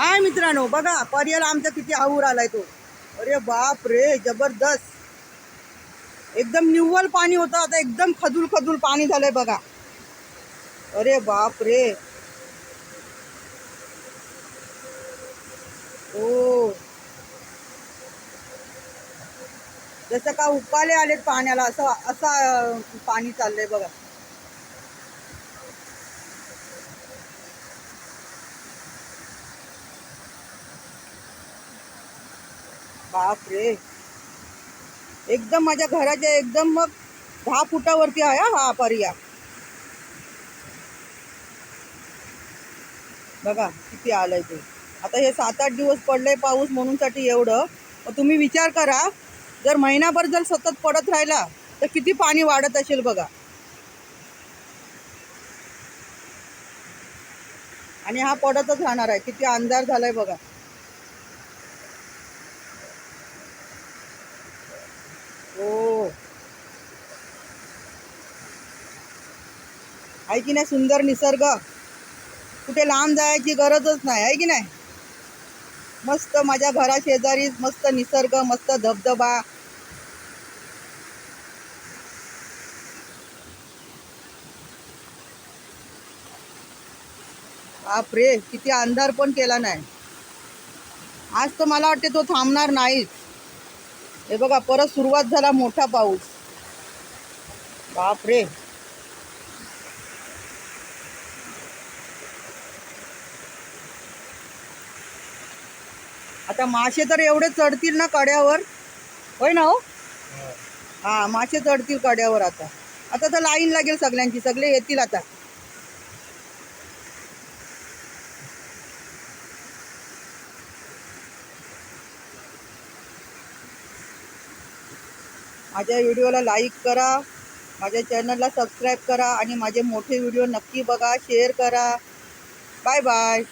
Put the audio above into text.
हाय मित्रांनो बघा पर्याला आमचा किती आऊर आलाय तो. अरे बाप रे जबरदस्त. एकदम निव्वळ पाणी होतं आता एकदम खदूल खदूल पाणी झालंय बघा. अरे बाप रे. ओ जसं का उकाले आलेत पाण्याला असं असं पाणी चाललंय बघा. बाप रे एकदम माझ्या घराच्या एकदम मग दहा फुटावरती आहे हा पर्या बघा किती आलंय ते. आता हे सात आठ दिवस पडलंय पाऊस म्हणून साठी एवढं. मग तुम्ही विचार करा जर महिनाभर जर सतत पडत राहिला तर किती पाणी वाढत असेल बघा. आणि हा पडतच राहणार आहे. किती अंधार झालाय बघा हो आहे की नाही? सुंदर निसर्ग. कुठे लांब जायची गरजच नाही आहे की नाही? मस्त माझ्या घरा शेजारी मस्त निसर्ग मस्त धबधबा. बापरे किती अंधार पण केला नाही. आज तर मला वाटते तो थांबणार नाहीच. हे बघा परत सुरुवात झाला मोठा पाऊस. बापरे. आता मासे तर एवढे चढतील ना कड्यावर? होय ना हो? हा मासे चढतील कड्यावर आता. आता तर लाईन लागेल सगळ्यांची सगळे येतील आता. माझ्या व्हिडिओला लाईक करा माझ्या चॅनलला सबस्क्राईब करा आणि माझे मोठे व्हिडिओ नक्की बघा शेअर करा. Bye bye.